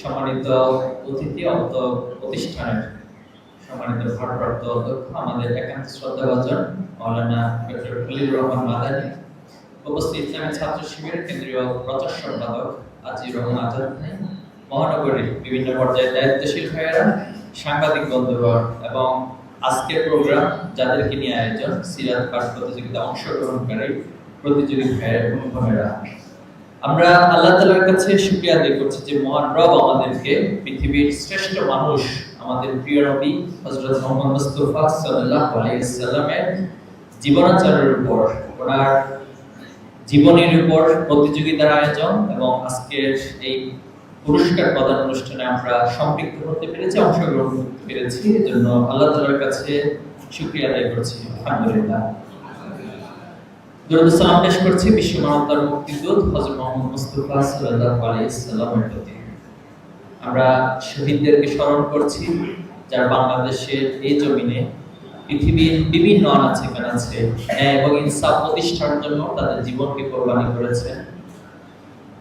সম্মানিত অতিথি অন্ত প্রতিষ্ঠানের সম্মানিত ভারপ্রাপ্ত অধ্যক্ষ, আমাদের একান্ত শ্রদ্ধাভাজন মৌলানা ডক্টর খলিল রহমান মাদানী। উপস্থিত ইসলামী ছাত্র শিবিরের কেন্দ্রীয় প্রচার সম্পাদক আজির রহমান আজাদ মহানগরীর বিভিন্ন পর্যায়ে দায়িত্বশীল ভাইয়েরা, সাংবাদিক বন্ধুগণ এবং আজকের প্রোগ্রাম যাদেরকে নিয়ে আয়োজন, সিরাত পাঠ প্রতিযোগিতা অংশগ্রহণকারী প্রতিযোগী ভাইয়ের বোনেরা। আমরা আল্লাহ তালার কাছে শুক্রিয়া আদায় করছি যে মহান রব আমাদেরকে পৃথিবীর শ্রেষ্ঠ মানুষ, আমাদের প্রিয় নবী হযরত মুহাম্মদ মুস্তাফা সাল্লাল্লাহু আলাইহি সাল্লামের জীবনাচারের উপর, ওনার জীবনের উপর প্রতিযোগিতার আয়োজন এবং আজকের এই পুরস্কার প্রদান অনুষ্ঠানে আমরা সম্পৃক্ত হতে পেরেছি, অংশগ্রহণ করতে পেরেছি। এজন্য আল্লাহ তালার কাছে শুক্রিয়া আদায় করছি। আলহামদুলিল্লাহ। দরুদ সালাম পেশ করছি বিশ্ব মানবতার মুক্তিদূত হযরত মুহাম্মদ মুস্তাফা সাল্লাল্লাহু আলাইহি প্রতি। আমরা শহীদদেরকে স্মরণ করছি, যারা বাংলাদেশের এই জমিনে পৃথিবীর বিভিন্ন আনাচে কানাচে এবং ইনসাফ প্রতিষ্ঠার জন্য তাদের জীবনকে কোরবানি করেছে।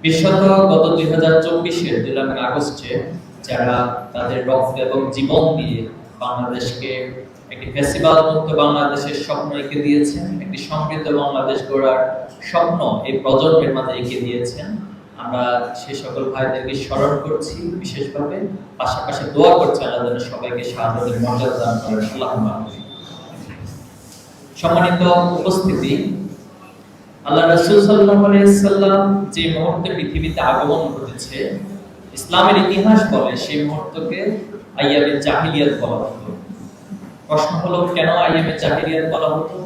বিশেষত গত দুই হাজার চব্বিশের জুলাই আগস্টে যারা তাদের রক্ত এবং জীবন দিয়ে বাংলাদেশকে একটি ফেস্টিভাল মুক্ত বাংলাদেশের স্বপ্ন এঁকে দিয়েছেন, একটি সমৃদ্ধ বাংলাদেশ গড়ার স্বপ্ন এই প্রজন্মের মাঝে এঁকে দিয়েছেন। আমরা সে সকল ভাইদেরকে স্মরণ করছি বিশেষভাবে। পাশাপাশি দোয়া করছি আল্লাহ যেন সবাইকে শাহাদাতের মর্যাদা দান করেন। আল্লাহ সম্মানিত উপস্থিতি, আল্লাহ রাসূল সাল্লাম যে মুহূর্তে পৃথিবীতে আগমন ঘটেছে, ইসলামের ইতিহাস বলে সেই মুহূর্তকে আইয়ামে জাহিলিয়াত বলা হতো। প্রশ্ন হলো, কেন আইএমএ জাহিলিয়াত বলা হতো?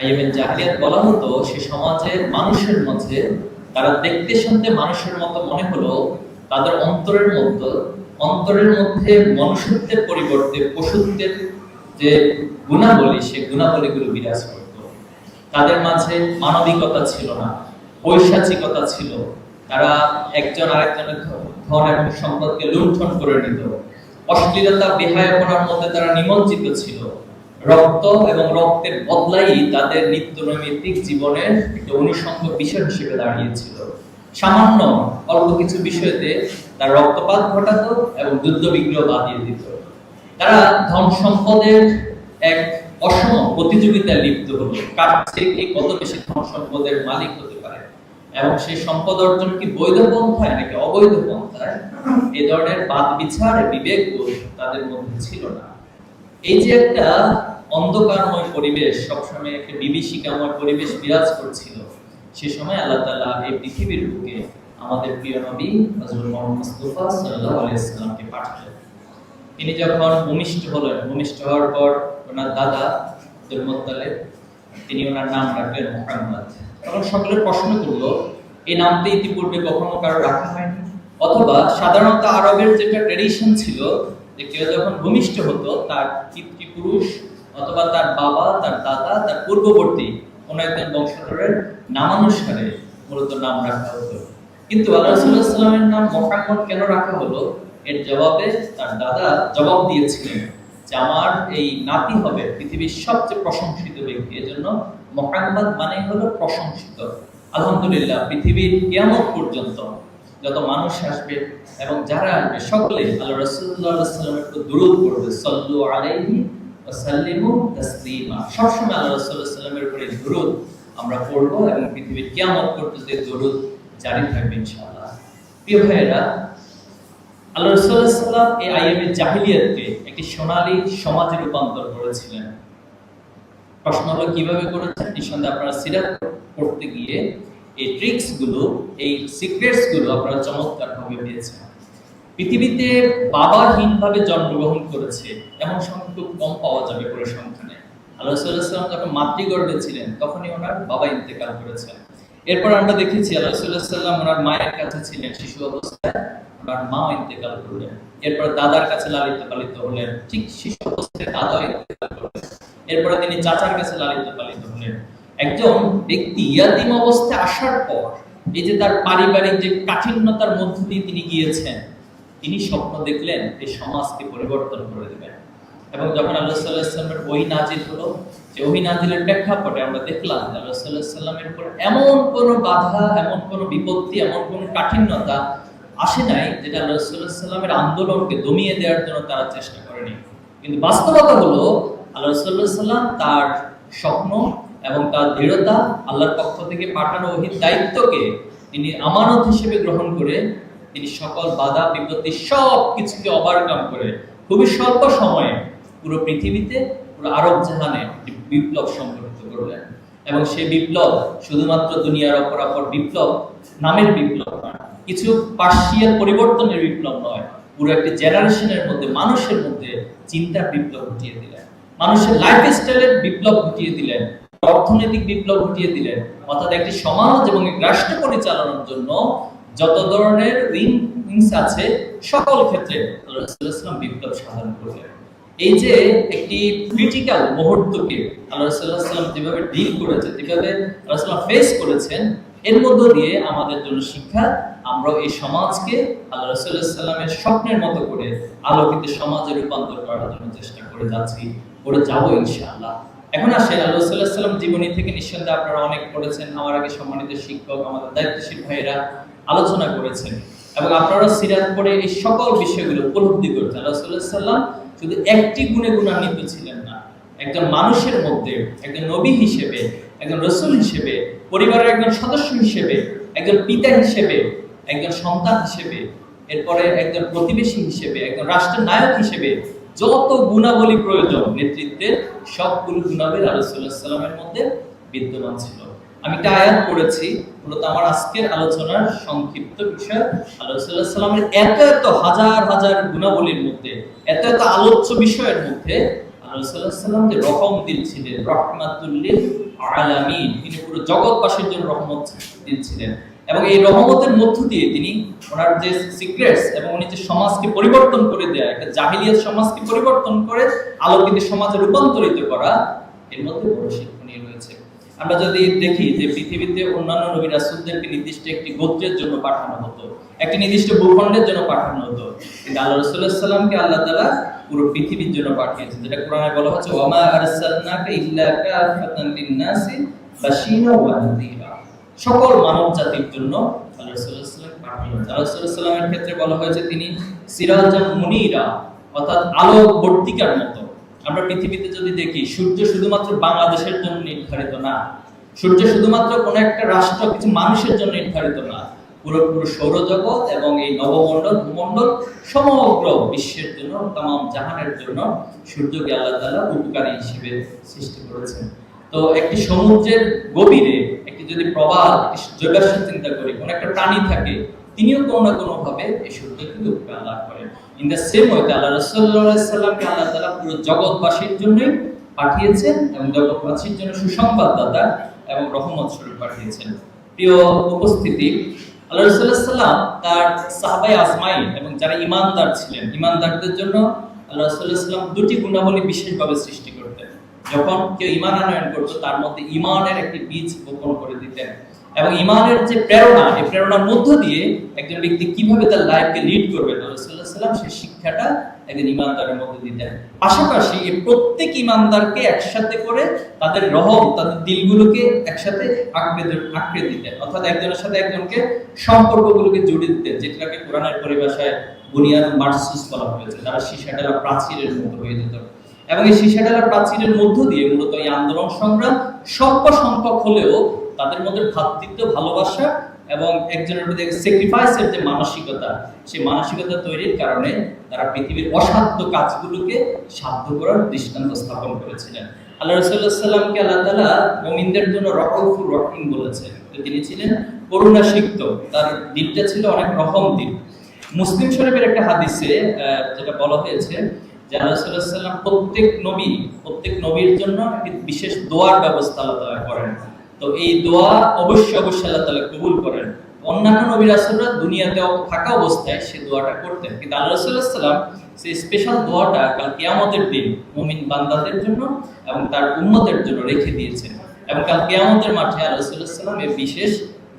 আইএমএ জাহিলিয়াত বলা হতো, সে সমাজের মানুষের মধ্যে, তারা দেখতে শুনতে মানুষের মতো মনে হলো, তাদের অন্তরের মধ্যে অন্তরের মধ্যে মনুষ্যত্বের পরিবর্তে পশুত্বের যে গুণাবলী, সে গুণাবলীগুলো বিরাজ করত। তাদের মাঝে মানবিকতা ছিল না, পৈশাচিকতা ছিল। তারা একজন আরেকজনের ধন এবং সম্পদকে লুণ্ঠন করে নিত। অশ্লীলতা বেহায়াপনার মধ্যে তারা নিমজ্জিত ছিল। রক্ত এবং রক্তের বদলাই তাদের নিত্য নৈমিত্তিক জীবনের একটা অনুষঙ্গ বিষয় হিসেবে দাঁড়িয়েছিল। সামান্য অল্প কিছু বিষয়তে তার রক্তপাত ঘটাতো এবং যুদ্ধ বিগ্রহ বাঁধিয়ে দিত। তারা ধন সম্পদের এক অসম প্রতিযোগিতায় লিপ্ত হলো। কার থেকে কত বেশি ধন সম্পদের মালিক হতে এবং সেই সম্পদ অর্জন কি বৈধ পন্থায় নাকি অবৈধ পন্থায়? এই ধরনের বাদ বিচার, বিবেক তাদের মধ্যে ছিল না। এই যে একটা অন্ধকারময় পরিবেশ, সবসময় একটা বিভীষিকাময় পরিবেশ বিরাজ করছিল, সে সময় আল্লাহ তাআলা এই পৃথিবীর বুকে আমাদের প্রিয় নবী হযরত মুহাম্মদ আলাইহি পাঠালেন। তিনি যখন ভূমিষ্ঠ হলেন, ভূমিষ্ঠ হওয়ার পর ওনার দাদা তিনি ওনার নাম রাখলেন মুহাম্মদ। তখন সকলে প্রশ্ন করল এই নামটা ইতিপূর্বে কখনো কারও রাখা হয়নি। অথবা সাধারণত আরবের যেটা ট্রেডিশন ছিল যে কেউ যখন ভূমিষ্ঠ হতো, তার পিতৃপুরুষ অথবা তার বাবা, তার দাদা, তার পূর্ববর্তী কোন একজন বংশধরের নামানুসারে মূলত নাম রাখা হতো। কিন্তু আল্লাহ সাল্লামের নাম মোহাম্মদ কেন রাখা হলো? এর জবাবে তার দাদা জবাব দিয়েছিলেন। যে আমার এই নাতি হবে পৃথিবীর সবচেয়ে প্রশংসিত ব্যক্তি। এজন্য মোহাম্মদ মানে হলো প্রশংসিত। আলহামদুলিল্লাহ, পৃথিবীর কিয়ামত পর্যন্ত যত মানুষ আসবে এবং যারা আসবে সকলে আল্লাহ রাসূলুল্লাহ সাল্লামের উপর দুরূদ পড়বে। সাল্লু আলাইহি সাল্লিমু তাসলিমা। সবসময় আল্লাহ রাসূলুল্লাহ সাল্লামের উপরে দুরূদ আমরা পড়ব এবং পৃথিবীর কিয়ামত পর্যন্ত দুরূদ জারি থাকবে ইনশাআল্লাহ। প্রিয় ভাইয়েরা আল্লাহ রাসূলুল্লাহ সাল্লাম এই আইএমএ জাহিলিয়াতকে একটি সোনালী সমাজে রূপান্তর করেছিলেন। প্রশ্ন হলো, কীভাবে করেছেন? নিঃসন্দেহে আপনারা পড়তে গিয়ে এই এই আপনারা পেয়েছেন। পৃথিবীতে জন্মগ্রহণ করেছে, এমন সংখ্যা খুব কম পাওয়া যাবে পরিসংখ্যানে আল্লাহ যখন মাতৃগর্ভে ছিলেন, তখনই ওনার বাবা ইন্তেকাল করেছেন। এরপর আমরা দেখেছি, আল্লাহ সাল্লাম ওনার মায়ের কাছে ছিলেন শিশু অবস্থায়। ওনার মা ইন্তেকাল করলেন। এরপর দাদার কাছে লালিত পালিত হলেন। ঠিক শিশু অবস্থায় দাদা ইন্তেকাল করলেন। এরপরে তিনি চাচার কাছে লালিত পালিত হলেন। একজন ব্যক্তি ইয়াতিম অবস্থায় আসার পর এই যে তার পারিবারিক যে কাঠিন্যতার মধ্য দিয়ে তিনি গিয়েছেন, তিনি স্বপ্ন দেখলেন এই সমাজকে পরিবর্তন করে দেবেন। এবং যখন আল্লাহ সাল্লাহ সাল্লামের ওই নাজিল হলো, যে ওই নাজিলের প্রেক্ষাপটে আমরা দেখলাম আল্লাহ সাল্লাহ সাল্লামের উপর এমন কোনো বাধা, এমন কোনো বিপত্তি, এমন কোনো কাঠিন্যতা আসে নাই, যেটা আল্লাহ সাল্লামের আন্দোলনকে দমিয়ে দেওয়ার জন্য তারা চেষ্টা করেনি। কিন্তু বাস্তবতা হলো, আল্লাহ সাল্লাহ সাল্লাম তার স্বপ্ন এবং তার দৃঢ়তা আল্লাহর পক্ষ থেকে পাঠানো ওহির দায়িত্বকে তিনি আমানত হিসেবে গ্রহণ করে তিনি সকল বাধা, বিপত্তি সব কিছুকে ওভারকাম করে খুবই স্বল্প সময়ে পুরো পৃথিবীতে, পুরো আরব জাহানে বিপ্লব সংগঠিত করলেন। এবং সে বিপ্লব শুধুমাত্র দুনিয়ার অপরাপর বিপ্লব নামের বিপ্লব নয় কিছু পার্সিয়াল পরিবর্তনের বিপ্লব নয়, পুরো একটি জেনারেশনের মধ্যে, মানুষের মধ্যে চিন্তার বিপ্লব ঘটিয়ে দিলেন। মানুষের লাইফ স্টাইলের বিপ্লব ঘটিয়ে দিলেন, অর্থনৈতিক বিপ্লব ঘটিয়ে দিলেন, অর্থাৎ একটি সমাজ এবং রাষ্ট্র পরিচালনার জন্য যত ধরনের উইংস আছে, সকল ক্ষেত্রে আল্লাহ ওয়াসাল্লাম বিপ্লব সাধন করলেন। এই যে একটি ক্রিটিক্যাল মুহূর্তকে আল্লাহ রাসূলুল্লাহ সাল্লাম যেভাবে ডিল করেছে যেভাবে রাসূলুল্লাহ ফেস করেছেন এর মধ্য দিয়ে আমাদের জন্য শিক্ষা আমরা এই সমাজকে আল্লাহ রাসূলুল্লাহ সাল্লামের স্বপ্নের মতো করে আলোকিত সমাজে রূপান্তর করার জন্য চেষ্টা করে যাচ্ছি, করে যাব ইনশাআল্লাহ। এখন আসেন, আল্লাহ সাল্লাহ সাল্লাম জীবনী থেকে নিঃসন্দেহে আপনারা অনেক পড়েছেন, আমার আগে সম্মানিত শিক্ষক, আমাদের দায়িত্বশীল ভাইয়েরা আলোচনা করেছেন। এবং আপনারা সিরাত পড়ে এই সকল বিষয়গুলো উপলব্ধি করছেন। আল্লাহ সাল্লাহ সাল্লাম শুধু একটি গুণে গুণান্বিত ছিলেন না, একজন মানুষের মধ্যে, একজন নবী হিসেবে, একজন রসুল হিসেবে পরিবারের একজন সদস্য হিসেবে, একজন পিতা হিসেবে, একজন সন্তান হিসেবে, এরপরে একজন প্রতিবেশী হিসেবে, একজন রাষ্ট্রের নায়ক হিসেবে যত গুণাবলী প্রয়োজন নেতৃত্বের সবগুলো গুণাবলী আলোচনা সাল্লামের মধ্যে বিদ্যমান ছিল। আমি একটা আয়াত পড়েছি, মূলত আমার আজকের আলোচনার সংক্ষিপ্ত বিষয়। সাল্লামের এত এত হাজার হাজার গুণাবলীর মধ্যে, এত এত আলোচ্য বিষয়ের মধ্যে যে রহম দিল ছিলেন রহমাতুল্লিল আলামিন। তিনি পুরো জগৎবাসীর জন্য রহমত দিল ছিলেন। এবং এই রহমতের মধ্য দিয়ে তিনি ওনার যে সিক্রেটস এবং উনি যে সমাজকে পরিবর্তন করে দেয়া, একটা জাহিলিয়াত সমাজকে পরিবর্তন করে আলোকিত সমাজে রূপান্তরিত করা, এর মধ্যে বড় শিক্ষণীয় রয়েছে। আমরা যদি দেখি যে পৃথিবীতে অন্যান্য নবী রাসূলদেরকে নির্দিষ্ট একটি গোত্রের জন্য পাঠানো হতো, একটি নির্দিষ্ট ভূখণ্ডের জন্য পাঠানো হতো, কিন্তু আল্লাহ রাসূলুল্লাহ সাল্লামকে আল্লাহ তাআলা পুরো পৃথিবীর জন্য পাঠিয়েছেন যেটা কোরআনে বলা হচ্ছে, ওয়ামা আরসালনাকা ইল্লা কাফাতান লিন-নাসি বাশীরা ওয়া নাযীরা সকল মানব জাতির জন্য আল্লাহ আল্লাহ রাসূলুল্লাহ ক্ষেত্রে বলা হয়েছে, তিনি সিরাজাম মুনিরা, অর্থাৎ আলো বর্তিকার মতো। আমরা পৃথিবীতে যদি দেখি, সূর্য শুধুমাত্র বাংলাদেশের জন্য নির্ধারিত না। সূর্য শুধুমাত্র কোন একটা রাষ্ট্র কিছু মানুষের জন্য নির্ধারিত না। পুরো পুরো সৌরজগৎ এবং এই নবমণ্ডল, ভূমণ্ডল সমগ্র বিশ্বের জন্য তাম জাহানের জন্য সূর্যকে আল্লাহ তাআলা উপকারী হিসেবে সৃষ্টি করেছেন। তো একটি সমুদ্রের গভীরে একটি যদি প্রবাহ জৈবাশ্য চিন্তা করি, কোন একটা প্রাণী থাকে, তিনিও কোনো না কোনো ভাবে এই সূর্য কিন্তু উপকার লাভ করেন। ইন দ্য সেম ওয়েতে আল্লাহ রাসূলুল্লাহ সাল্লামকে আল্লাহ তাআলা পুরো জগৎবাসীর জন্যই পাঠিয়েছেন এবং জগৎবাসীর জন্য সুসংবাদদাতা এবং রহমত স্বরূপ পাঠিয়েছেন। প্রিয় উপস্থিতি আল্লাহ রসুল্লাহাম তার সাহাবাই আজমাইন এবং যারা ইমানদার ছিলেন ইমানদারদের জন্য আল্লাহ রসুল্লাহাম দুটি গুণাবলী বিশেষভাবে সৃষ্টি করতেন। যখন কেউ ইমান আনয়ন করতো, তার মধ্যে ইমানের একটি বীজ বপন করে দিতেন। এবং ইমানের যে প্রেরণা, এই প্রেরণার মধ্য দিয়ে একজন ব্যক্তি কীভাবে তার লাইফকে লিড করবে রাসূলুল্লাহ সাল্লাম সেই শিক্ষাটা একজন ইমানদারের মধ্যে দিতেন পাশাপাশি এই প্রত্যেক ইমানদারকে একসাথে করে তাদের রহম, তাদের দিলগুলোকে একসাথে আঁকড়ে আঁকড়ে দিতেন। অর্থাৎ একজনের সাথে একজনকে সম্পর্কগুলোকে জুড়ে দিতেন, যেটাকে কোরআনের পরিভাষায় বুনিয়াদ মার্সুস বলা হয়েছে তারা সীসাডালা প্রাচীরের মতো হয়ে যেত। এবং এই সীসাডালা প্রাচীরের মধ্য দিয়ে মূলত এই আন্দোলন সংগ্রাম স্বল্প সংখ্যক হলেও তাদের মধ্যে ভ্রাতৃত্ব, ভালোবাসা এবং একজনের প্রতি স্যাক্রিফাইসের যে মানসিকতা সেই মানসিকতা তৈরির কারণে তারা পৃথিবীর অসাধ্য কাজগুলোকে সাধ্য করার দৃষ্টান্ত স্থাপন করেছিলেন। আল্লাহ রসুল্লাহ সাল্লামকে আল্লাহ তালা মোমিনদের জন্য রকফুর রহিম বলেছেন। তিনি ছিলেন করুণা সিক্ত তার দিলটা ছিল অনেক রকম দিল মুসলিম শরীফের একটা হাদিসে যেটা বলা হয়েছে যে আল্লাহ সাল্লাম প্রত্যেক নবী, প্রত্যেক নবীর জন্য একটি বিশেষ দোয়ার ব্যবস্থা আল্লাহ করেন। তো এই দোয়া অবশ্যই অবশ্যই আল্লাহ তাআলা কবুল করেন। অন্যান্য নবী রাসূলরা দুনিয়াতে থাকা অবস্থায় সে দোয়াটা করতেন। কিন্তু আল্লাহ রাসূলুল্লাহ সাল্লাম সেই স্পেশাল দোয়াটা কাল কিয়ামতের দিন মুমিন বান্দাদের জন্য এবং তার উম্মতের জন্য রেখে দিয়েছেন। এবং কাল কিয়ামতের মাঠে আল্লাহ রাসূলুল্লাহ সাল্লাম এই বিশেষ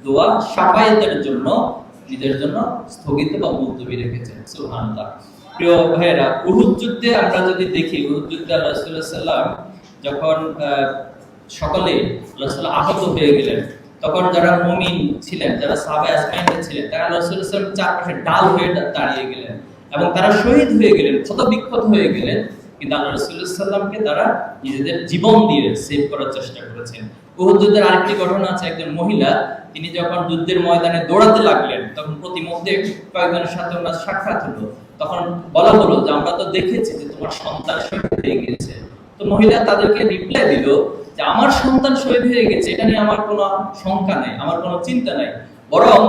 দোয়া সাফায়াতের জন্য, নিজের জন্য স্থগিত বা মুলতবি রেখেছেন। সুবহানাল্লাহ। প্রিয় ভাইয়েরা, উহুদ যুদ্ধে আমরা যদি দেখি, উহুদ যুদ্ধে আল্লাহ রাসূলুল্লাহ সাল্লাম যখন সকলে আল্লাহ আহত হয়ে গেলেন। তখন যারা মুমিন ছিলেন, যারা সাহাবে আজমাইন ছিলেন, তারা আল্লাহ চারপাশে ডাল হয়ে দাঁড়িয়ে গেলেন এবং তারা শহীদ হয়ে গেলেন ক্ষত বিক্ষত হয়ে গেলেন। কিন্তু আল্লাহ রাসূলুল্লাহ সাল্লামকে তারা নিজেদের জীবন দিয়ে সেভ করার চেষ্টা করেছেন। উহুদ যুদ্ধের আরেকটি ঘটনা আছে, একজন মহিলা, তিনি যখন যুদ্ধের ময়দানে দৌড়াতে লাগলেন, তখন প্রতিমধ্যে কয়েকজনের সাথে ওনার সাক্ষাৎ হলো। তখন বলা হলো যে, আমরা তো দেখেছি যে তোমার সন্তান শহীদ হয়ে গিয়েছে। তো মহিলা তাদেরকে রিপ্লাই দিল যে আমার সন্তান শহীদ হয়ে গেছে, এটা নিয়ে আমার কোনো শঙ্কা নেই, আমার কোনো চিন্তা নাই। বরং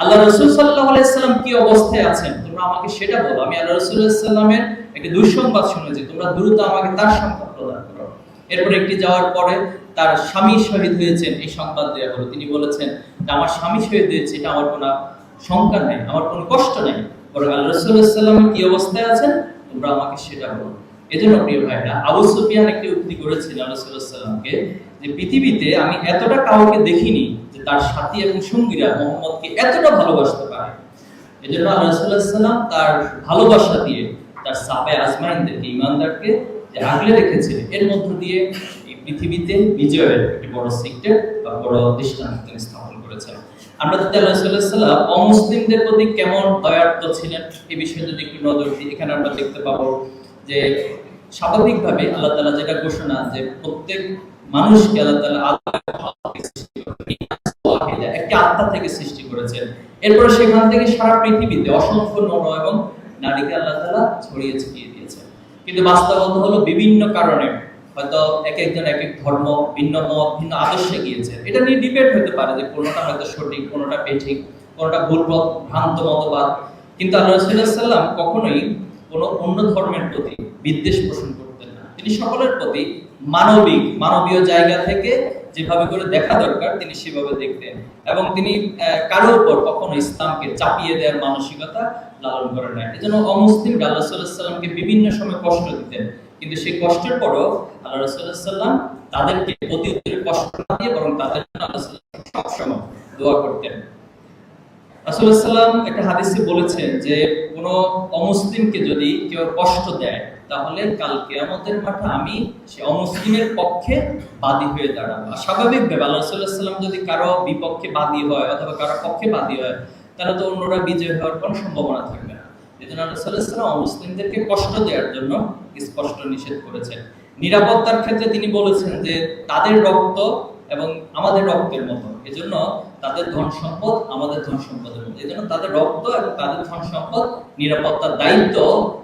আল্লাহ রসুল সাল্লাহ আলাইসাল্লাম কি অবস্থায় আছেন? তোমরা আমাকে সেটা বলো। আমি আল্লাহ রসুল সাল্লামের একটি দুঃসংবাদ শুনেছি। তোমরা দ্রুত আমাকে তার সংবাদ প্রদান করো। এরপর একটি যাওয়ার পরে তার স্বামী শহীদ হয়েছেন, এই সংবাদ দেওয়া হলো। তিনি বলেছেন যে, আমার স্বামী শহীদ হয়েছে, এটা আমার কোনো শঙ্কা নেই, আমার কোনো কষ্ট নেই। বরং আল্লাহ রসুল্লাহামের কি অবস্থায় আছেন? তোমরা আমাকে সেটা বলো। এজন্য প্রিয় ভাইরা, আবু সুফিয়ান একটি উক্তি করেছিলেন আল্লাহ সাল্লামকে যে পৃথিবীতে আমি এতটা কাউকে দেখিনি যে তার সাথী এবং সঙ্গীরা মোহাম্মদকে এতটা ভালোবাসতে পারে। এজন্য আল্লাহ সাল্লাম তার ভালোবাসা দিয়ে তার সাবে আজমাইনদেরকে ইমানদারকে যে আগলে রেখেছিলেন এর মধ্য দিয়ে এই পৃথিবীতে বিজয়ের একটি বড় সিক্রেট বা বড় দৃষ্টান্ত স্থাপন করেছেন। আমরা যদি আল্লাহ সাল্লাম অমুসলিমদের প্রতি কেমন দয়ার্থ ছিলেন এই বিষয়ে যদি একটু নজর দিই, এখানে আমরা দেখতে পাবো যে স্বাভাবিকভাবে আল্লাহ তাআলা যেটা ঘোষণা যে প্রত্যেক মানুষকে আল্লাহ তাআলা আল্লাহ একটি আত্মা থেকে সৃষ্টি করেছেন। সেখান থেকে সারা পৃথিবীতে অসংখ্য নর এবং নারীকে আল্লাহ তাআলা ছড়িয়ে ছিটিয়ে দিয়েছেন। কিন্তু বাস্তবতা হলো বিভিন্ন কারণে হয়তো এক একজন এক এক ধর্ম, ভিন্ন মত, ভিন্ন আদর্শে গিয়েছে। এটা নিয়ে ডিবেট হতে পারে যে কোনোটা হয়তো সঠিক, কোনোটা বেঠিক, কোনোটা ভুল ভ্রান্ত মতবাদ। কিন্তু আল্লাহ সাল্লাম কখনোই কোনো অন্য ধর্মের প্রতি বিদ্বেষ পোষণ করতেন না। তিনি সকলের প্রতি মানবিক মানবীয় জায়গা থেকে যেভাবে করে দেখা দরকার তিনি সেভাবে দেখতেন। এবং তিনি আহ, কারও উপর কখনো ইসলামকে চাপিয়ে দেওয়ার মানসিকতা লালন করেন না এজন্য অমুসলিম আল্লাহ সাল্লামকে বিভিন্ন সময় কষ্ট দিতেন। কিন্তু সেই কষ্টের পরও আল্লাহ রসুল্লাহ সাল্লাম তাদেরকে প্রতি কষ্ট না দিয়ে বরং তাদের জন্য আল্লাহ সবসময় দোয়া করতেন। সাল্লাম একটা হাদিসে বলেছেন যে কোন অমুসলিমকে যদি কেউ কষ্ট দেয়, তাহলে কাল কিয়ামতের মাঠে আমি সে অমুসলিমের পক্ষে বাদী হয়ে দাঁড়াবো। আর স্বাভাবিকভাবে আল্লাহ সাল্লাম যদি কারও বিপক্ষে বাদী হয় অথবা কারও পক্ষে বাদী হয়, তাহলে তো অন্যরা বিজয় হওয়ার কোনো সম্ভাবনা থাকবে না। এজন্য আল্লাহ সাল্লাল্লাহু আলাইহি অমুসলিমদেরকে কষ্ট দেওয়ার জন্য স্পষ্ট নিষেধ করেছেন। নিরাপত্তার ক্ষেত্রে তিনি বলেছেন যে তাদের রক্ত এবং আমাদের রক্তের মতো। এজন্য তাদের ধন সম্পদ আমাদের ধন সম্পদের মতো। এজন্য তাদের রক্ত এবং তাদের ধন সম্পদ নিরাপত্তার দায়িত্ব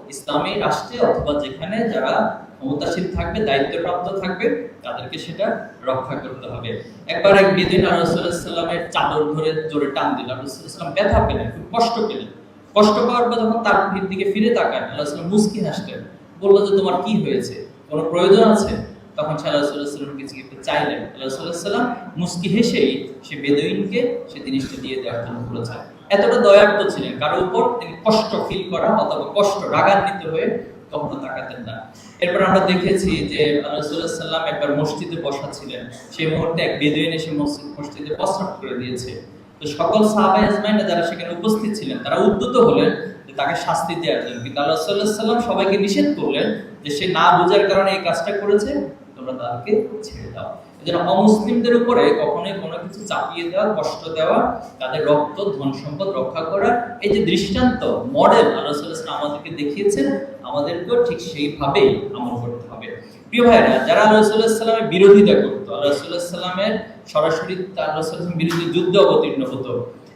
ইসলামী রাষ্ট্রে অথবা যেখানে যারা ক্ষমতাশীল থাকবে, দায়িত্বপ্রাপ্ত থাকবে, তাদেরকে সেটা রক্ষা করতে হবে। একবার এক বেদিন রাসূলুল্লাহামের চাদর ধরে জোরে টান দিল। রাসূলুল্লাহ ব্যথা পেলেন, খুব কষ্ট পেলেন। কষ্ট পাওয়ার পর যখন তার দিকে ফিরে তাকান আল্লাহ মুস্কি হাসলেন। বলল যে, তোমার কি হয়েছে? কোনো প্রয়োজন আছে? তখন সে আল্লাহ সাল্লাম কিছু একটু চাইলেন। আল্লাহ সাল্লাম মুস্কি হেসেই সে বেদইনকে সে জিনিসটা দিয়ে দেওয়ার জন্য বলেছেন। এতটা দয়ার্থ ছিলেন, কারোর উপর তিনি কষ্ট ফিল করা অথবা কষ্ট রাগান্বিত হয়ে কখনো তাকাতেন না। এরপর আমরা দেখেছি যে আল্লাহ সাল্লাম একবার মসজিদে বসা ছিলেন। সেই মুহূর্তে এক বেদুইন এসে মসজিদ- মসজিদে প্রস্রাব করে দিয়েছে। তো সকল সাহাবাই আজমাইনা যারা সেখানে উপস্থিত ছিলেন, তারা উদ্যত হলেন যে তাকে শাস্তি দেওয়ার জন্য। কিন্তু আল্লাহ সাল্লাহ সাল্লাম সবাইকে নিষেধ করলেন যে সে না বোঝার কারণে এই কাজটা করেছে। তোমরা তাকে ছেড়ে দাও। এজন্য অমুসলিমদের উপরে কখনোই কোনো কিছু চাপিয়ে দেওয়া, কষ্ট দেওয়া, তাদের রক্ত, ধন সম্পদ রক্ষা করার এই যে দৃষ্টান্ত, মডেল আল্লাহ সাল্লাহ আমাদেরকে দেখিয়েছেন, আমাদেরকেও ঠিক সেইভাবেই আমল করতে হবে। প্রিয় ভাইরা যারা আল্লাহ সাল্লাহ সাল্লামের বিরোধিতা করতো, আল্লাহ সাল্লাহ সাল্লামের সরাসরি তার রসুলের বিরুদ্ধে যুদ্ধ অবতীর্ণ হতো।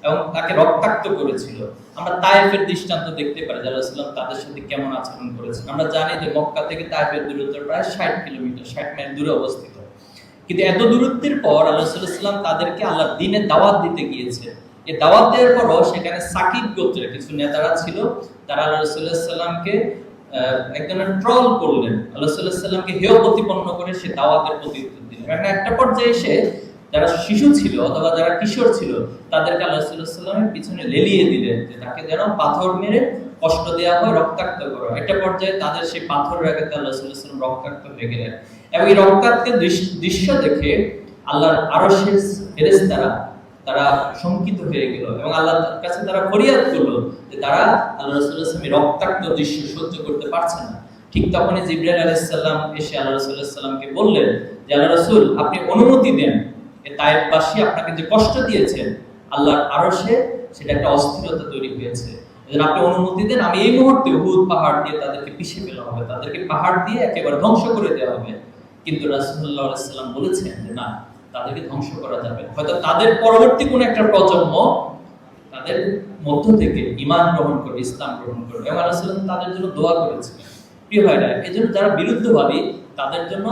এবং তাকে রক্তাক্ত করেছিল। আমরা তায়েফের দৃষ্টান্ত দেখতে পারি আল্লাহ সাল্লাম তাদের সাথে কেমন আচরণ করেছেন। আমরা জানি যে মক্কা থেকে তায়েফের দূরত্ব প্রায় ষাট কিলোমিটার, ষাট মাইল দূরে অবস্থিত। কিন্তু এত দূরত্বের পর আল্লাহ সাল্লাম তাদেরকে আল্লাহ দিনে দাওয়াত দিতে গিয়েছে। এই দাওয়াত দেওয়ার পরও সেখানে সাকিব গোত্রের কিছু নেতারা ছিল, তারা আল্লাহ সাল্লামকে একজনের ট্রল করলেন। আল্লাহ সাল্লামকে হেয় প্রতিপন্ন করে সে দাওয়াতের প্রতি একটা পর্যায়ে এসে যারা শিশু ছিল অথবা যারা কিশোর ছিল, তাদেরকে আল্লাহ সাল্লামের পিছনে লেলিয়ে দিলেন যে তাকে যেন পাথর মেরে কষ্ট দেওয়া হয়, রক্তাক্ত করো একটা পর্যায়ে তাদের সেই পাথরের আগে আল্লাহ সাল্লাম রক্তাক্ত হয়ে গেলেন। এবং এই রক্তাক্তের দৃশ্য দেখে আল্লাহর আরও শেষ ফেরেশতারা তারা শঙ্কিত হয়ে গেল এবং আল্লাহর কাছে তারা ফরিয়াদ করল যে তারা আল্লাহ রসুল্লাহাম রক্তাক্ত দৃশ্য সহ্য করতে পারছে না। ঠিক তখনই জিব্রাইল আলাইসাল্লাম এসে আল্লাহ রসুল্লাহামকে বললেন যে, আল্লাহ রসুল, আপনি অনুমতি দেন তায়েববাসী আপনাকে যে কষ্ট দিয়েছেন, আল্লাহর আরশে সেটা একটা অস্থিরতা তৈরি হয়েছে। এজন্য আপনি অনুমতি দেন, আমি এই মুহূর্তে উহুদ পাহাড় দিয়ে তাদেরকে পিছিয়ে ফেলা হবে, তাদেরকে পাহাড় দিয়ে একেবারে ধ্বংস করে দেওয়া হবে। কিন্তু রাসূলুল্লাহ সাল্লাম বলেছেন যে, না, তাদেরকে ধ্বংস করা যাবে হয়তো তাদের পরবর্তী কোন একটা প্রজন্ম তাদের মধ্য থেকে ইমান গ্রহণ করবে, ইসলাম গ্রহণ করবে। এবং আল্লাহ তাদের জন্য দোয়া করেছিলেন প্রিয় ভাইরা এই জন্য যারা বিরুদ্ধবাদী তাদের জন্য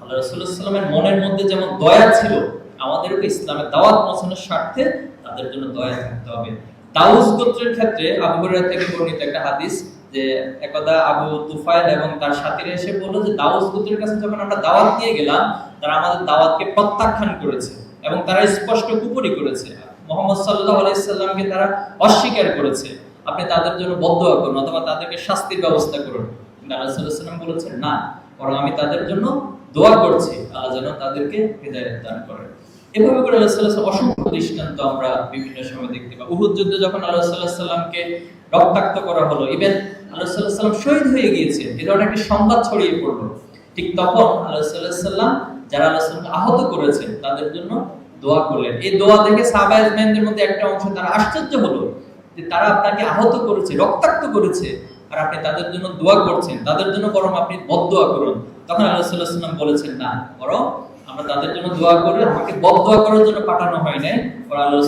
আল্লাহ রসুল্লাহ সাল্লামের মনের মধ্যে যেমন দয়া ছিল আমাদেরকে ইসলামের দাওয়াত পৌঁছানোর স্বার্থে তাদের জন্য দয়া থাকতে হবে। দাউস গোত্রের ক্ষেত্রে আবু হুরায়রা থেকে বর্ণিত একটা হাদিস যে একদা আবু তুফাইল এবং তার সাথীরা এসে বলল যে, দাউস গোত্রের কাছে যখন আমরা দাওয়াত দিয়ে গেলাম, তারা আমাদের দাওয়াতকে প্রত্যাখ্যান করেছে এবং তারা স্পষ্ট কুপুরি করেছে। মোহাম্মদ সাল্লাহ আলাইসাল্লামকে তারা অস্বীকার করেছে। আপনি তাদের জন্য বদোয়া করুন অথবা তাদেরকে শাস্তির ব্যবস্থা করুন। কিন্তু আল্লাহ সাল্লাম বলেছেন, না, বরং আমি তাদের জন্য দোয়া করছি। আল্লাহ যেন তাদেরকে হৃদায়ত দান করেন। এভাবে করে আল্লাহ সাল্লাহ অসংখ্য দৃষ্টান্ত আমরা বিভিন্ন সময় দেখতে পাই। উহুদ যুদ্ধে যখন আল্লাহ সাল্লাহ সাল্লামকে রক্তাক্ত করা হলো ইভেন আল্লাহ সাল্লাহ সাল্লাম শহীদ হয়ে গিয়েছে এ ধরনের একটি সংবাদ ছড়িয়ে পড়ল। ঠিক তখন আল্লাহ সাল্লাহ সাল্লাম যারা আল্লাহ আহত করেছেন, তাদের জন্য দোয়া করলেন। এই দোয়া দেখে সাহাবা ইজমাইনদের মধ্যে একটা অংশ তারা আশ্চর্য হলো যে তারা আপনাকে আহত করেছে, রক্তাক্ত করেছে, আর আপনি তাদের জন্য দোয়া করছেন। তাদের জন্য বরং আপনি বদদোয়া করুন। তখন আল্লাহ সাল্লাহ সাল্লাম বলেছেন, না, বরং আমরা তাদের জন্য দোয়া করে, আমাকে বদদোয়া করার জন্য পাঠানো হয় নাই। বরং আল্লাহ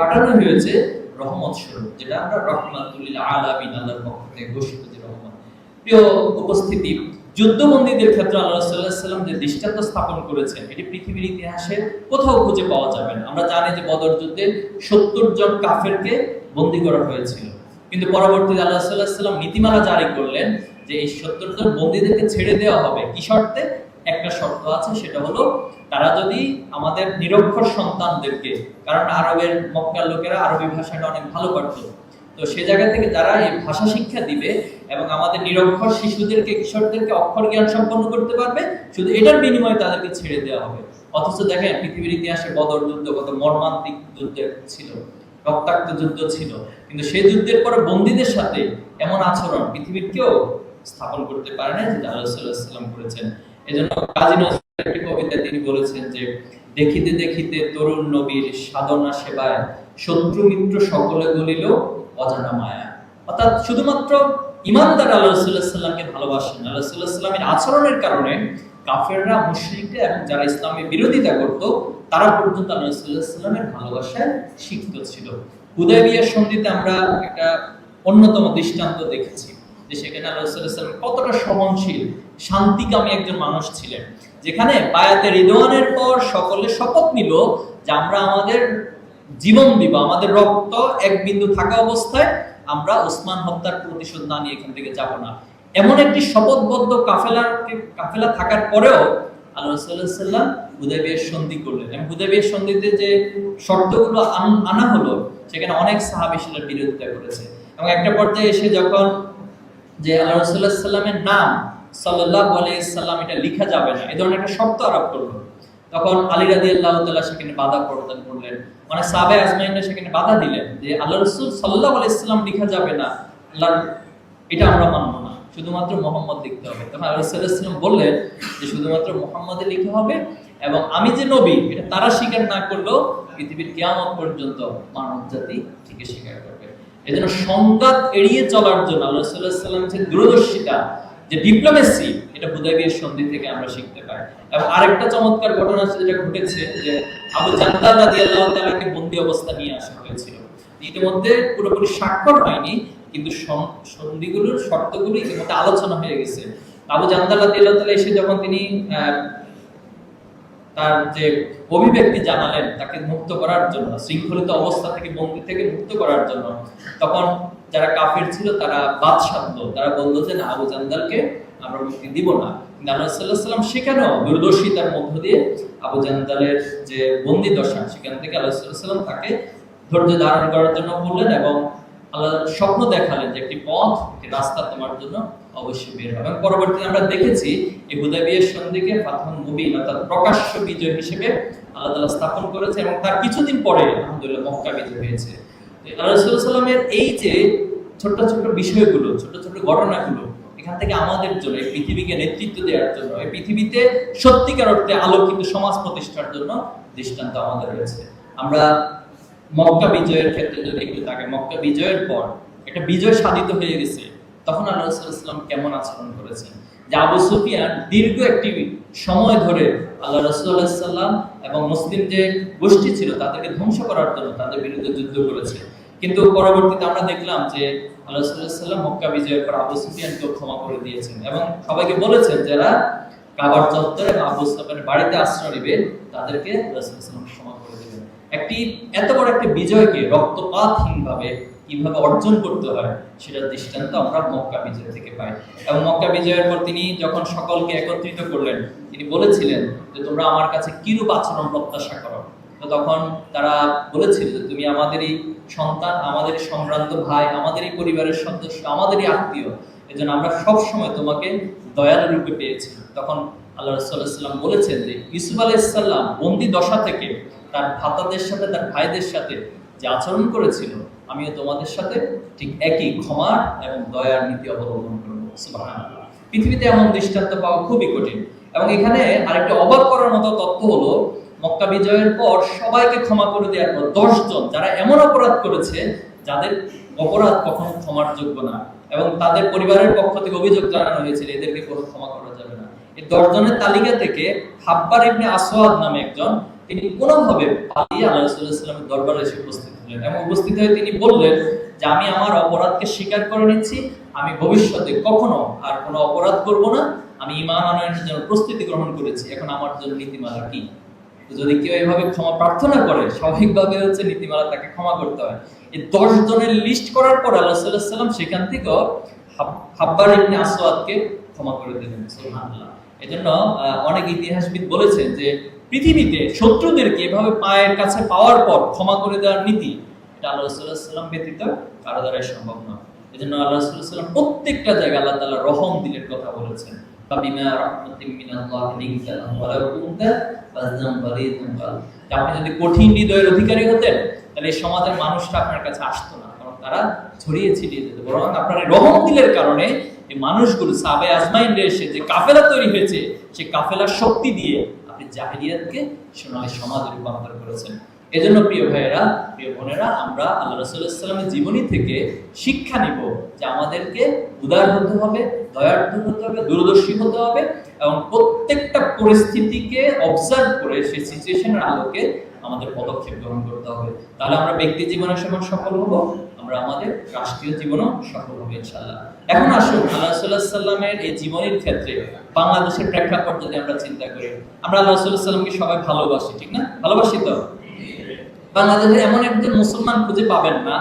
পাঠানো হয়েছে রহমত স্বরূপ, যেটা আমরা রহমাতুল্লিল আলামিন, আল্লাহর পক্ষ থেকে ঘোষিত যে রহমত। প্রিয় উপস্থিতি, যুদ্ধবন্দীদের ক্ষেত্রে আল্লাহ সাল্লাহ সাল্লাম যে দৃষ্টান্ত স্থাপন করেছেন, এটি পৃথিবীর ইতিহাসে কোথাও খুঁজে পাওয়া যাবে না। আমরা জানি যে বদর যুদ্ধে সত্তর জন কাফেরকে বন্দী করা হয়েছিল। কিন্তু পরবর্তীতে আল্লাহ সাল্লাহ সাল্লাম নীতিমালা জারি করলেন যে এই সত্তর জন বন্দীদেরকে ছেড়ে দেওয়া হবে। কি শর্তে? একটা শর্ত আছে, সেটা হলো তারা যদি আমাদের নিরক্ষর সন্তানদেরকে, কারণ আরবের মক্কার লোকেরা আরবি ভাষাটা অনেক ভালো পারত তো সে জায়গা থেকে যারা এই ভাষা শিক্ষা দিবে এবং আমাদের নিরক্ষর শিশুদেরকে, কিশোরদেরকে অক্ষর জ্ঞান সম্পন্ন করতে পারবে, শুধু এটার বিনিময়ে তাদেরকে ছেড়ে দেওয়া হবে। অথচ দেখেন, পৃথিবীর ইতিহাসে বদর যুদ্ধ কত মর্মান্তিক যুদ্ধ ছিল, রক্তাক্ত যুদ্ধ ছিল, কিন্তু সেই যুদ্ধের পরে বন্দীদের সাথে এমন আচরণ পৃথিবীর কেউ স্থাপন করতে পারে না যেটা আল্লাহ সাল্লাম করেছেন। এজন্য কাজী নজরুল একটি তিনি বলেছেন যে, দেখিতে দেখিতে তরুণ নবীর সাধনা সেবায় শত্রু মিত্র সকলে গলিল অজানা মায়া। অর্থাৎ শুধুমাত্র ইমানদার আল্লাহ সাল্লামকে ভালোবাসেন আল্লাহ সাল্লামের আচরণের কারণে কাফেররা এবং যারা ইসলামের বিরোধিতা করত, তারা পর্যন্ত আল্লাহ সাল্লামের ভালোবাসায় শিক্ষিত ছিল। হুদাইবিয়ার সন্ধিতে আমরা একটা অন্যতম দৃষ্টান্ত দেখেছি যে, সেখানে আল্লাহ সাল্লাম কতটা সহনশীল শান্তিকামী একজন মানুষ ছিলেন, যেখানে বায়াতে রিদওয়ানের পর সকলে শপথ নিল যে আমরা আমাদের জীবন দিব, আমাদের রক্ত এক বিন্দু থাকা অবস্থায় আমরা ওসমান হত্যার প্রতিশোধ না নিয়ে এখান থেকে যাব না। এমন একটি শপথবদ্ধ কাফেলাকে কাফেলা থাকার পরেও আল্লাহ সাল্লাহ সাল্লাম সন্ধি করলেন। এবং হুদাইবিয়ার সন্ধিতে যে শর্তগুলো আনা হলো, সেখানে অনেক সাহাবি বিরোধিতা করেছে। এবং একটা পর্যায়ে এসে যখন যে আল্লাহ রসুল্লাহ সাল্লামের নাম সাল্লাহ এটা লিখা যাবে না। এই ধরনের একটা শর্ত আরোপ করল। তখন আলী রাদি আল্লাহ সেখানে বাধা প্রদান করলেন। মানে সাবে আজমাইনরা সেখানে বাধা দিলেন যে আল্লাহ রসুল সাল্লাহ লিখা যাবে না। আল্লাহ এটা আমরা মানবো না। শুধুমাত্র মোহাম্মদ লিখতে হবে। তখন আল্লাহ বললেন যে, শুধুমাত্র মোহাম্মদে লিখতে হবে এবং আমি যে নবী, এটা তারা স্বীকার না করলেও পৃথিবীর কেয়ামত পর্যন্ত মানব জাতি ঠিকই স্বীকার করবে। জন্য সংঘাত এড়িয়ে চলার জন্য আল্লাহ সাল্লাহ সাল্লাম যে দূরদর্শিতা যে ডিপ্লোমেসি এটা হুদাইবিয়ার সন্ধি থেকে আমরা শিখতে পাই এবং আরেকটা চমৎকার ঘটনা যেটা ঘটেছে, যে আবু জান্দার রাদিয়াল্লাহু তাআলাকে বন্দি অবস্থা নিয়ে আসা হয়েছিল। ইতিমধ্যে পুরোপুরি স্বাক্ষর হয়নি, কিন্তু সন্ধিগুলোর শর্তগুলো ইতিমধ্যে আলোচনা হয়ে গেছে। আবু জান্দার রাদিয়াল্লাহু তাআলা এসে যখন তিনি তার যে অভিব্যক্তি জানালেন, তাকে মুক্ত করার জন্য, শৃঙ্খলিত অবস্থা থেকে বন্দি থেকে মুক্ত করার জন্য, তখন যারা কাফের ছিল, তারা বাদ সাধলো তারা বলল যে, না, আবু জান্দালকে আমরা মুক্তি দিব না। কিন্তু আল্লাহ সাল্লাহ সাল্লাম সেখানেও দূরদর্শিতার মধ্য দিয়ে আবু জান্দালের যে দশা সেখান থেকে আল্লাহ সাল্লাহ সাল্লাম তাকে ধৈর্য ধারণ করার জন্য বললেন এবং আল্লাহ স্বপ্ন দেখালেন যে, একটি পথ, একটি রাস্তা তোমার জন্য অবশ্যই বের হবে। পরবর্তীতে আমরা দেখেছি এই হুদাবিয়ার সন্ধিকে অর্থাৎ প্রকাশ্য বিজয় হিসেবে আল্লাহ তাআলা স্থাপন করেছে এবং তার কিছুদিন পরে, আলহামদুলিল্লাহ, মক্কা বিজয় হয়েছে। আল্লাহ এই যে ছোট ছোট বিষয়গুলো ছোট ছোট ঘটনাগুলো, এখান থেকে আমাদের জন্য, এই পৃথিবীকে নেতৃত্ব দেওয়ার জন্য, এই পৃথিবীতে সত্যিকার অর্থে আলোকিত সমাজ প্রতিষ্ঠার জন্য দৃষ্টান্ত আমাদের রয়েছে। আমরা মক্কা বিজয়ের ক্ষেত্রে যদি একটু তাকে মক্কা বিজয়ের পর একটা বিজয় সাধিত হয়ে গেছে। তখন আল্লাহ সাল্লাম কেমন আচরণ করেছেন? যে আবু সুফিয়ান দীর্ঘ একটি সময় ধরে আল্লাহ রসুল্লাহ সাল্লাম এবং মুসলিম যে গোষ্ঠী ছিল, তাদেরকে ধ্বংস করার জন্য তাদের বিরুদ্ধে যুদ্ধ করেছে। কিন্তু পরবর্তীতে আমরা দেখলাম যে আল্লাহ সাল্লাহ সাল্লাম মক্কা বিজয়ের পর আবু সুফিয়ানকেও ক্ষমা করে দিয়েছেন এবং সবাইকে বলেছেন যারা কাবার চত্বরে বা আবু সুফিয়ানের বাড়িতে আশ্রয় নেবে, তাদেরকে রাসূলুল্লাহ ক্ষমা করে দেবেন। একটি, এত বড় একটি বিজয়কে রক্তপাতহীন ভাবে কীভাবে অর্জন করতে হয় সেটার দৃষ্টান্ত আমরা মক্কা বিজয় থেকে পাই। এবং মক্কা বিজয়ের পর তিনি যখন সকলকে একত্রিত করলেন, তিনি বলেছিলেন যে, তোমরা আমার কাছে কিরূপ আচরণ প্রত্যাশা করো? তো তখন তারা বলেছিল যে, তুমি আমাদেরই সন্তান, আমাদেরই সম্ভ্রান্ত ভাই, আমাদেরই পরিবারের সদস্য, আমাদেরই আত্মীয়। এজন্য আমরা সব সময় তোমাকে দয়ালু রূপে পেয়েছি। তখন আল্লাহ রসুল্লাহাম বলেছেন যে ইসুফ আলাইসাল্লাম বন্দি দশা থেকে তার ভাতাদের সাথে, তার ভাইদের সাথে যে আচরণ করেছিল আমিও তোমাদের সাথে ঠিক একই ক্ষমার এবং দয়ার নীতি অবলম্বন করব। পৃথিবীতে এমন দৃষ্টান্ত পাওয়া খুবই কঠিন। এবং এখানে আরেকটা অবাক করার মতো তথ্য হলো, মক্কা বিজয়ের পর সবাইকে ক্ষমা করে দেওয়ার পর দশ জন যারা এমন অপরাধ করেছে, যাদের অপরাধ কখনো ক্ষমার যোগ্য না এবং তাদের পরিবারের পক্ষ থেকে অভিযোগ জানানো হয়েছিল, এদেরকে কোনো ক্ষমা করা যাবে না। এই দশ জনের তালিকা থেকে হাব্বার ইবনে আসওয়াদ নামে একজন তিনি কোনোভাবে পালিয়ে আল্লাহ সাল্লামের দরবারে এসে উপস্থিত হলেন এবং উপস্থিত হয়ে তিনি বললেন যে, আমি আমার অপরাধকে স্বীকার করে নিচ্ছি। আমি ভবিষ্যতে কখনো আর কোনো অপরাধ করব না। আমি ইমান আনয়নের জন্য প্রস্তুতি গ্রহণ করেছি। এখন আমার জন্য নীতিমালা কি? যদি কেউ এভাবে ক্ষমা প্রার্থনা করে, স্বাভাবিকভাবে হচ্ছে নীতিমালা তাকে ক্ষমা করতে হয়। এই দশ জনের লিস্ট করার পর আল্লাহ সাল্লাহ সাল্লাম সেখান থেকেও হাব্বার ইবনে আসওয়াদকে ক্ষমা করে দিলেন, সুবহানাল্লাহ। এজন্য অনেক ইতিহাসবিদ বলেছেন যে পৃথিবীতে শত্রুদেরকে এভাবে পায়ের কাছে পাওয়ার পর ক্ষমা করে দেওয়ার নীতি, এটা আল্লাহ সাল্লাম ব্যতীত কারও দ্বারাই সম্ভব নয়। এজন্য আল্লাহ সাল্লাহ সাল্লাম প্রত্যেকটা জায়গায় আল্লাহ তাআলা রহম দিলের কথা বলেছেন। আপনি যদি কঠিন হৃদয়ের অধিকারী হতেন, তাহলে এই সমাজের মানুষটা আপনার কাছে আসতো না, কারণ তারা ছড়িয়ে ছিটিয়ে যেত বরং আপনার রহম দিলের কারণে এই মানুষগুলো সাবে আজমাইন্ডে এসে যে কাফেলা তৈরি হয়েছে সেই কাফেলার শক্তি দিয়ে আপনি জাহিলিয়াতকে সোনালী সমাজে রূপান্তর করেছেন। এজন্য প্রিয় ভাইয়েরা, প্রিয় বোনেরা, আমরা আল্লাহ রসুল্লাহামের জীবনী থেকে শিক্ষা নিব যে আমাদেরকে উদার হতে হবে দয়ার্থ হতে হবে, দূরদর্শী হতে হবে এবং প্রত্যেকটা পরিস্থিতিকে অবজার্ভ করে সেই সিচুয়েশনের আলোকে আমাদের পদক্ষেপ গ্রহণ করতে হবে। তাহলে আমরা ব্যক্তি জীবনে যেমন সফল হব, আমরা আমাদের রাষ্ট্রীয় জীবনও সফল হবে ইনশাআল্লাহ। এখন আসুন, আল্লাহ সাল্লাহ সাল্লামের এই জীবনের ক্ষেত্রে বাংলাদেশের প্রেক্ষাপট যদি আমরা চিন্তা করি, আমরা আল্লাহ সাল্লাহ সাল্লামকে সবাই ভালোবাসি, ঠিক না? ভালোবাসি তো? বাংলাদেশে এমন একজন মুসলমান খুঁজে পাবেন না,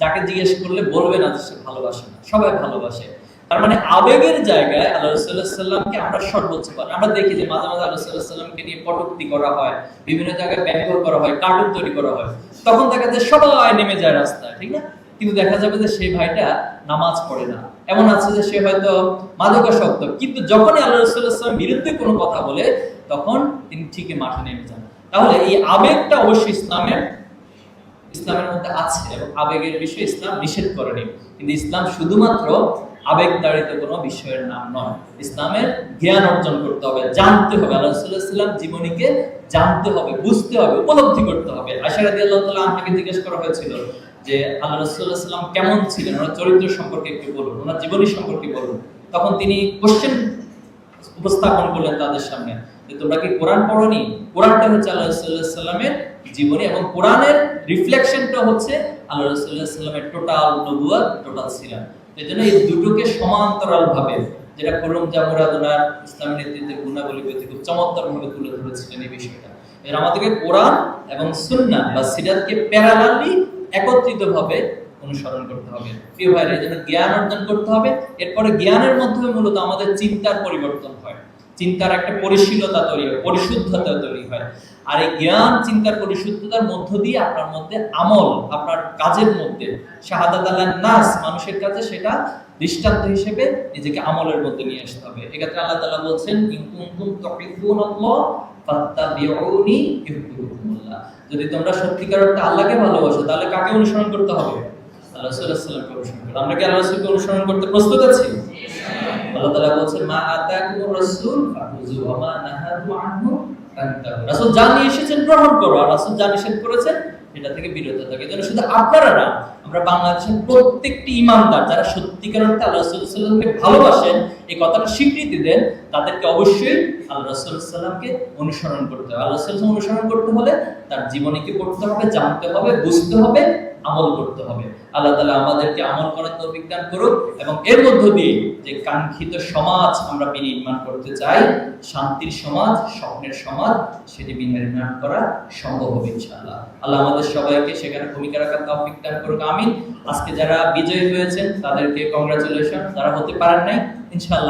যাকে জিজ্ঞেস করলে বলবে না যে সে ভালোবাসে না, সবাই ভালোবাসে। তার মানে আবেগের জায়গায় আল্লাহ সাল্লামকে আমরা সর্বোচ্চ পাই আমরা দেখি যে মাঝে মাঝে আল্লাহ সাল্লামকে নিয়ে কটুক্তি করা হয়, বিভিন্ন জায়গায় ব্যঙ্গ করা হয় কার্টুন তৈরি করা হয়। তখন দেখা যায় সবাই নেমে যায় রাস্তায়, ঠিক না? কিন্তু দেখা যাবে যে সেই ভাইটা নামাজ পড়ে না। এমন আছে যে সে হয়তো মাদকাসক্ত। কিন্তু যখনই আল্লাহ রসুল্লাহ বিরুদ্ধে কোনো কথা বলে, তখন তিনি ঠিকই মাঠে নেমে যান। তাহলে এই আবেগটা অবশ্যই ইসলামের ইসলামের মধ্যে আছে এবং আবেগের বিষয় ইসলাম নিষেধ করেনি। কিন্তু ইসলাম শুধুমাত্র আবেগ দাঁড়িত কোনো বিষয়ের নাম নয়। ইসলামের জ্ঞান অর্জন করতে হবে, জানতে হবে। আল্লাহ সাল্লাম জীবনীকে জানতে হবে, বুঝতে হবে, উপলব্ধি করতে হবে। আশারাদি আল্লাহ তালা আমাকে জিজ্ঞেস করা হয়েছিল যে আল্লাহ রসুল্লাহ সাল্লাম কেমন ছিলেন? ওনার চরিত্র সম্পর্কে একটু বলুন, ওনার জীবনী সম্পর্কে বলুন। তখন তিনি কোশ্চেন উপস্থাপন করলেন তাদের সামনে যে, তোমরা কি কোরআন পড়নি? কোরআনটা হচ্ছে আল্লাহ রসুল্লাহ সাল্লামের জীবনী এবং কোরআনের রিফ্লেকশনটা হচ্ছে আল্লাহ রসুল্লাহ সাল্লামের টোটাল নবুয়া টোটাল সিরাত। এই জন্য এই দুটোকে সমান্তরাল ভাবে যেটা কলম জামুরাদনার ইসলামী নেতৃত্বের গুণাবলী ব্যক্তি খুব চমৎকার ভাবে তুলে ধরেছিলেন এই বিষয়টা। এর আমাদেরকে কোরআন এবং সুন্নাহ বা সিরাতকে প্যারালালি একত্রিত ভাবে অনুসরণ করতে হবে। প্রিয় ভাইরা জন্য জ্ঞান অর্জন করতে হবে। এরপরে জ্ঞানের মাধ্যমে মূলত আমাদের চিন্তার পরিবর্তন হয়। চিন্তার একটা পরিশীলতা তৈরি হয়, পরিশুদ্ধতা তৈরি হয়। আর এই জ্ঞান, চিন্তার পরিশুদ্ধতার মধ্য দিয়ে আপনার মধ্যে আমল, আপনার কাজের মধ্যে। শাহাদাত আল্লাহ নাস, মানুষের কাছে সেটা দৃষ্টান্ত হিসেবে নিজেকে আমলের মধ্যে নিয়ে আসতে হবে। এক্ষেত্রে আল্লাহ তাআলা বলছেন, ইন কুনতুম তুহিব্বুনাল্লাহ ফাত্তাবিউনি ইউহিব্বুকুমুল্লাহ। যদি তোমরা সত্যিকার অর্থে আল্লাহকে ভালোবাসো, তাহলে কাকে অনুসরণ করতে হবে? আল্লাহ সাল্লাল্লাহু আমরা কি অনুসরণ করতে প্রস্তুত আছি? আল্লাহ তাআলা মা রাসূল ফাখুযু ওয়া মা আনহু ফান্তাহু। রাসূল এসেছেন গ্রহণ করো, আর রাসূল নিষেধ করেছেন এটা থেকে বিরত থাকে। এজন্য শুধু আপনারা না আমরা বাংলাদেশের প্রত্যেকটি ইমানদার যারা সত্যিকার অর্থে আল্লাহ রসুলকে ভালোবাসেন, এই কথাটা স্বীকৃতি দেন, তাদেরকে অবশ্যই আল্লাহ রাসূল অনুসরণ করতে হবে। আল্লাহ অনুসরণ করতে হলে তার জীবনে কি করতে হবে, জানতে হবে, বুঝতে হবে আমল করতে হবে। আল্লাহ তাআলা আমাদেরকে আমল করার তৌফিক দান করুক এবং এর মধ্য দিয়ে যে কাঙ্ক্ষিত সমাজ আমরা বিনির্মাণ করতে চাই, শান্তির সমাজ, স্বপ্নের সমাজ, সেটি বিনির্মাণ করা সম্ভব হবে ইনশাআল্লাহ। আল্লাহ আমাদের সবাইকে সেখানে ভূমিকা রাখার তৌফিক দান করুক, আমিন। আজকে যারা বিজয়ী হয়েছেন, তাদেরকে কংগ্রাচুলেশন যারা হতে পারেন নাই, ইনশাআল্লাহ।